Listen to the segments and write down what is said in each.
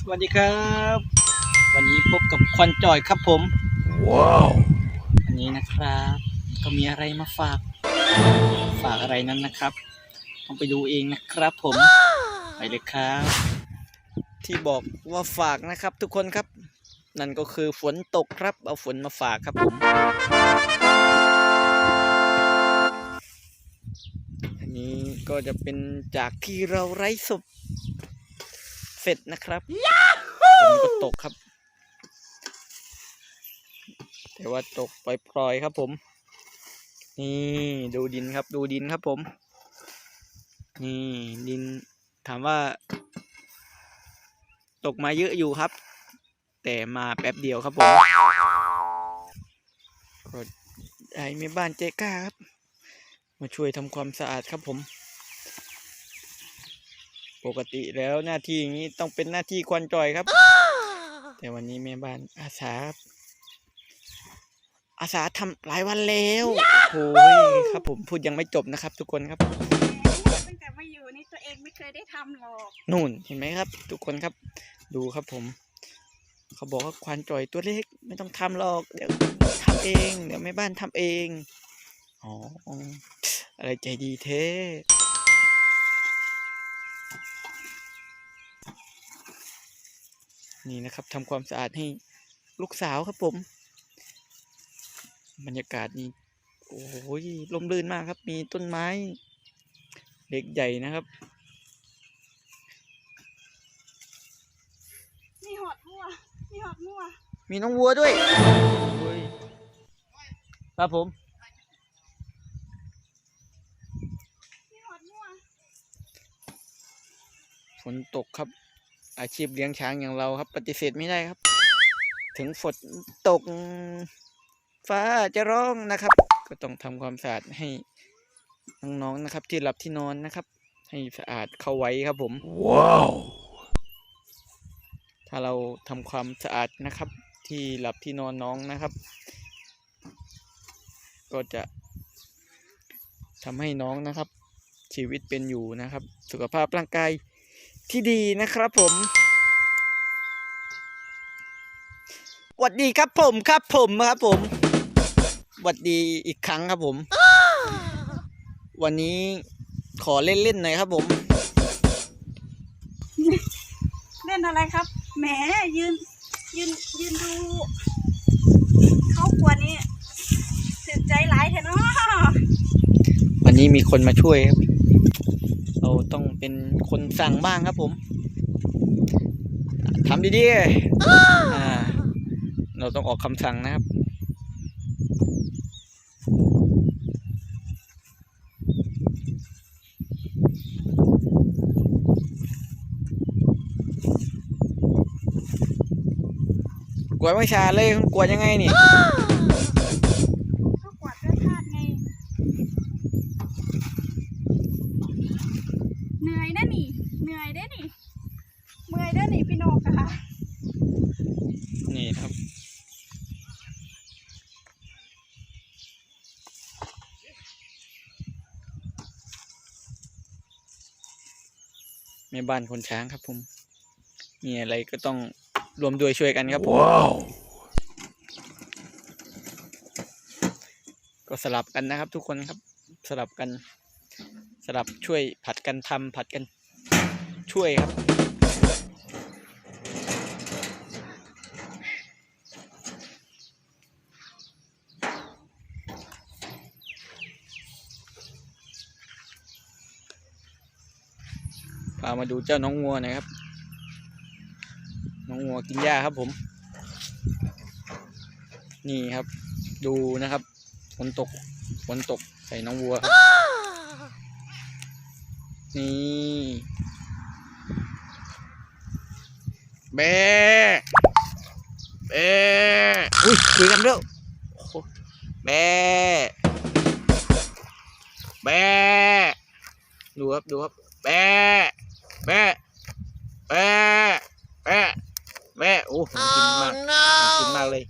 สวัสดีครับ วันนี้พบกับควันจอยครับผม ว้าววันนี้นะครับ ก็มีอะไรมาฝาก ฝากอะไรนั้นนะครับ ต้องไปดูเองนะครับผม ไปเลยครับ ที่บอกว่าฝากนะครับ ทุกคนครับ นั่นก็คือฝนตกครับ เอาฝนมาฝากครับผมอันนี้ก็จะเป็นจากที่เราไร้ศพเส ร็จนะครับฝนก็ตกครับ แต่ว่าตกปล่อยๆครับผม นี่ดูดินครับ ดูดินครับผม นี่ดินถามว่า ตกมาเยอะอยู่ครับ แต่มาแป๊บเดียวครับผมก็ได้แม่บ้านเจ๊ก้าครับ มาช่วยทำความสะอาดครับผม ปกติแล้วหน้าที่อย่างนี้ต้องเป็นหน้าที่ควันจอยครับ แต่วันนี้แม่บ้านอาสาครับอาสาทำหลายวันแล้วโอ้ยครับ ผมพูดยังไม่จบนะครับ ทุกคนครับตั้งแต่มาอยู่นี่ตัวเองไม่เคยได้ทำหรอกนู่นเห็นไหมครับ ทุกคนครับ ดูครับผม เขาบอกว่าควานจอยตัวเล็กไม่ต้องทำหรอกเดี๋ยวทำเอง เดี๋ยวแม่บ้านทำเองอ๋ออะไรใจดีเท่ นี่นะครับทำความสะอาดให้ลูกสาวครับผม บรรยากาศนี่โอ้ยลมรื่นมากครับ มีต้นไม้เล็กใหญ่นะครับมีหอดมั่วมีหอดมั่วมีน้องวัวด้วยโอ้ยครับผมมีหอดมั่วฝนตกครับ อาชีพเลี้ยงช้างอย่างเราครับ ปฏิเสธไม่ได้ครับ ถึงฝนตก ฟ้าจะร้องนะครับ ก็ต้องทำความสะอาดให้น้องๆนะครับ ที่หลับที่นอนนะครับ ให้สะอาดเข้าไว้ครับผม ว้าวถ้าเราทำความสะอาดนะครับ ที่หลับที่นอนน้องนะครับ ก็จะทำให้น้องนะครับ ชีวิตเป็นอยู่นะครับ สุขภาพร่างกาย ที่ดีนะครับผมหวัดดีครับผมครับผมครับผมหวัดดีอีกครั้งครับผม วันนี้ขอเล่นๆหน่อยครับผม เล่นอะไรครับ แหมยืน ยืนยืนดูเขากลัวนี่สึกใจหลายแท้เนาะวันนี้มีคนมาช่วยครับ เราต้องเป็นคนสั่งบ้างครับผมทำดีๆเราต้องออกคำสั่งนะครับกลัวไม่ชาเลยกลัวยังไงนี่ เขากวาดด้วยธาตุไง เหนื่อยนะนี่ เหนื่อยได้นี่ เมื่อยได้นี่พี่นกอะค่ะ นี่ครับ แม่บ้านคนช้างครับผม มีอะไรก็ต้องรวมด้วยช่วยกันครับผมว้าวก็สลับกันนะครับ ทุกคนครับสลับกัน สลับช่วยผัดกันทำผัดกันช่วยครับ พามาดูเจ้าน้องงัวหน่อยครับ น้องงัวกินหญ้าครับผม นี่ครับ ดูนะครับฝนตกฝนตกใส่น้องวัวครับนี่แบะแบะอุ้ยคุยกันด้วยโอ้โหแบะแบะดูครับดูครับแบะ แม่แม่แม่แม่โอ้ผมกินมากกินมากเลย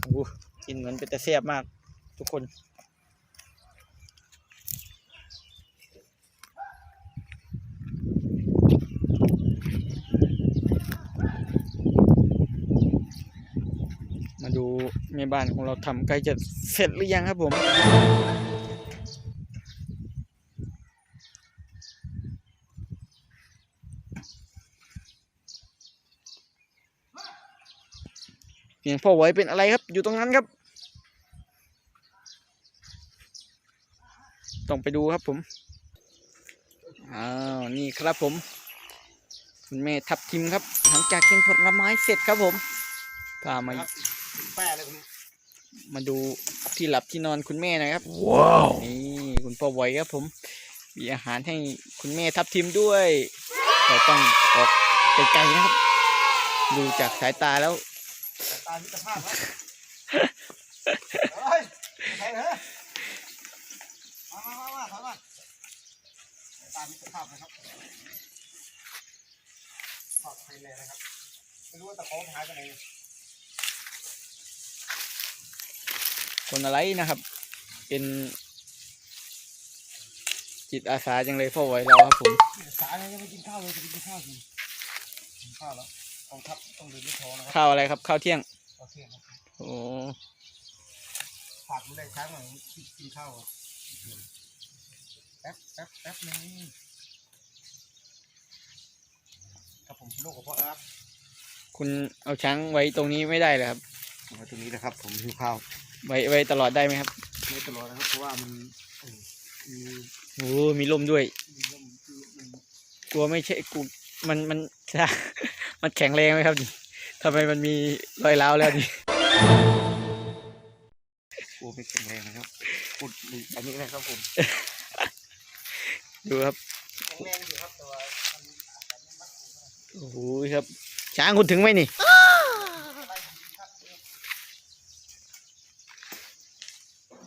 โอ้กินเหมือนเป็นตะเสียบมาก ทุกคนมาดูแม่บ้านของเราทำใกล้จะเสร็จหรือยังครับผม เพียงพ่อไว้เป็นอะไรครับ อยู่ตรงนั้นครับ ต้องไปดูครับผมอ้าวนี่ครับผม คุณแม่ทับทิมครับ หลังจากกินผลไม้เสร็จครับผมพามาแป้เลยคุณมาดูที่หลับที่นอนคุณแม่นะครับว้าวนี่คุณพ่อไว้ครับผม มีอาหารให้คุณแม่ทับทิมด้วยเราต้องออกไกลๆนะครับ ดูจากสายตาแล้ว ตามิตรภาพครับเฮ้ยใครเหรอมามามามาถอยมาตามิตรภาพนะครับปลอดภัยเลยนะครับ ไม่รู้ว่าตะโขงหายไปไหนคนอะไรนะครับ เป็น จิตอาสาจังเลยพ่อไว้เราครับผมสายยังไม่กินข้าวเลยจะไปกินข้าวกินกินข้าวแล้วกองทัพต้องดื่มไม่ท้องนะครับข้าวอะไรครับข้าวเที่ยง โอเคครับโอ้ฝากดูแลช้างหน่อยกินข้าวอะแป๊บแป๊บแป๊บนึงครับผมลูกกับพ่อครับคุณเอาช้างไว้ตรงนี้ไม่ได้เลยครับมาตรงนี้นะครับ ผมหิวข้าวไว้ไว้ตลอดได้ไหมครับไม่ตลอดนะครับเพราะว่ามันมีโอ้มีลมด้วยกลัวไม่ใช่กูมันมันมันแข็งแรงไหมครับนี่ ทำไมมันมีรอยร้าวแล้วนี่กลัวไม่แข็งแรงนะครับพูดดีอันนี้นะครับผม ดูครับแข็งแรงอยู่ครับแต่ว่ามันอาจจะไม่มัดตัวโอ้โหครับ ช้างคุณถึงไหมนี่ อะไรครับ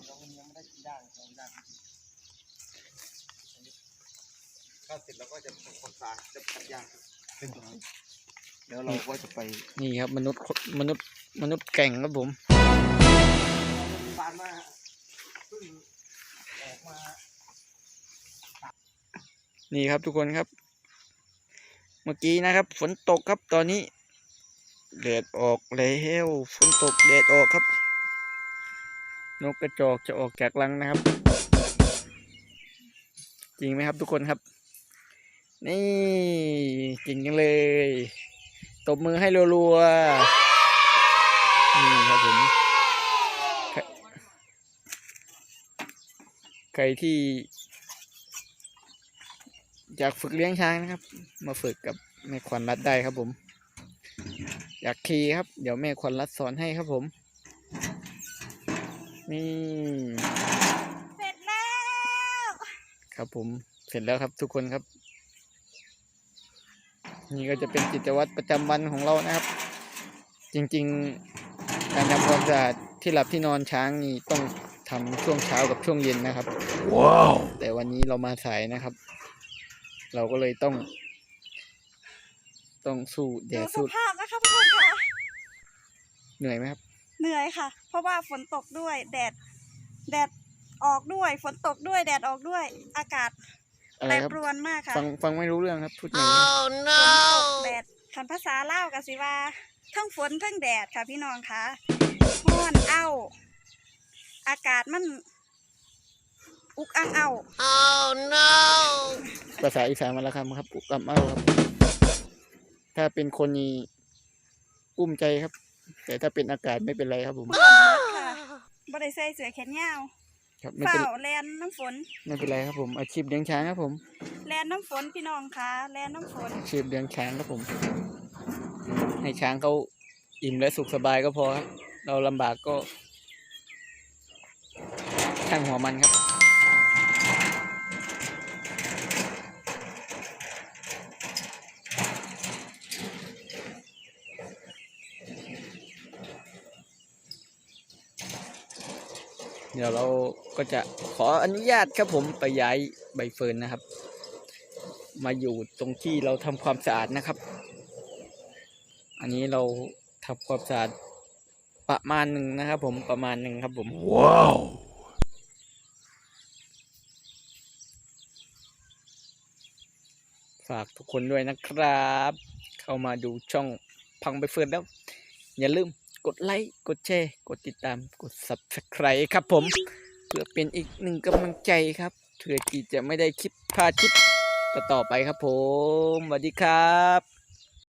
เรายังไม่ได้กินย่างเราย่างถ้าเสร็จเราก็จะทำความสะอาดจะผัดย่างเป็นตรงนี้แล้ว เราก็จะไปนี่ครับมนุษย์มนุษย์มนุษย์แก่งครับผมบานมาพึ่งออกมา นี่ครับทุกคนครับ เมื่อกี้นะครับ ฝนตกครับตอนนี้แดดออกแล้วฝนตกแดดออกครับ นกกระจอกจะออกจากรังนะครับ จริงไหมครับทุกคนครับ นี่จริงจังเลย ตบมือให้รัวๆนี่ครับผมใครใครที่อยากฝึกเลี้ยงช้างนะครับ มาฝึกกับแม่ควันรัดได้ครับผม อยากขี่ครับ เดี๋ยวแม่ควันรัดสอนให้ครับผม นี่ เสร็จแล้ว ครับผม เสร็จแล้วครับทุกคนครับ นี่ก็จะเป็นกิจวัตรประจำวันของเรานะครับ จริงๆ การทำความสะอาดที่หลับที่นอนช้างนี่ต้องทำช่วงเช้ากับช่วงเย็นนะครับ ว้าว แต่วันนี้เรามาสายนะครับ เราก็เลยต้อง ต้องสู้แดดูดสสู้ภาพนะคะทุกคนค่ะเหนื่อยไหมครับ เหนื่อยค่ะ เพราะว่าฝนตกด้วยแดด แดดออกด้วย ฝนตกด้วย แดดออกด้วย อากาศ อะไรแปรครับ ปรวนมากค่ะฟังฟังไม่รู้เรื่องครับพูดหน่อยฝนตกแดดคันภาษาเล่าวกันสิว่าทั้งฝนทั้งแดดค่ะพี่น้องคะห้อนเอ้า อากาศมัน อุกอังเอาภาษาอีสานมาแล้วครับครับอุกอับเอ้าครับ ถ้าเป็นคนนี้อุ้มใจครับ แต่ถ้าเป็นอากาศไม่เป็นไรครับผมเบื่อหมดค่ะบ่ได้ใส่เสื้อแขนยาว ครับไม่เฝ้าเป็นแลนน้ำฝน ไม่เป็นไรครับผมอาชีพเลี้ยงช้างครับผมแลนน้ำฝนพี่น้องคะแลนน้ำฝน อาชีพเลี้ยงช้างครับผม ให้ช้างเขาอิ่มและสุขสบายก็พอครับเราลำบากก็ช่างหัวมันครับ เดี๋ยวเราก็จะขออนุญาตครับผมไปย้ายใบเฟิร์นนะครับ มาอยู่ตรงที่เราทำความสะอาดนะครับ อันนี้เราทำความสะอาดประมาณหนึ่งนะครับ ผมประมาณหนึ่งครับผมว้าวฝากทุกคนด้วยนะครับ เข้ามาดูช่องพังใบเฟิร์นแล้ว อย่าลืม กดไลค์ กดแชร์ กดติดตาม กด subscribe ครับผม เพื่อเป็นอีกหนึ่งกำลังใจครับเพื่อที่จะไม่ได้คลิปพาคลิปต่อๆไปครับผมสวัสดีครับ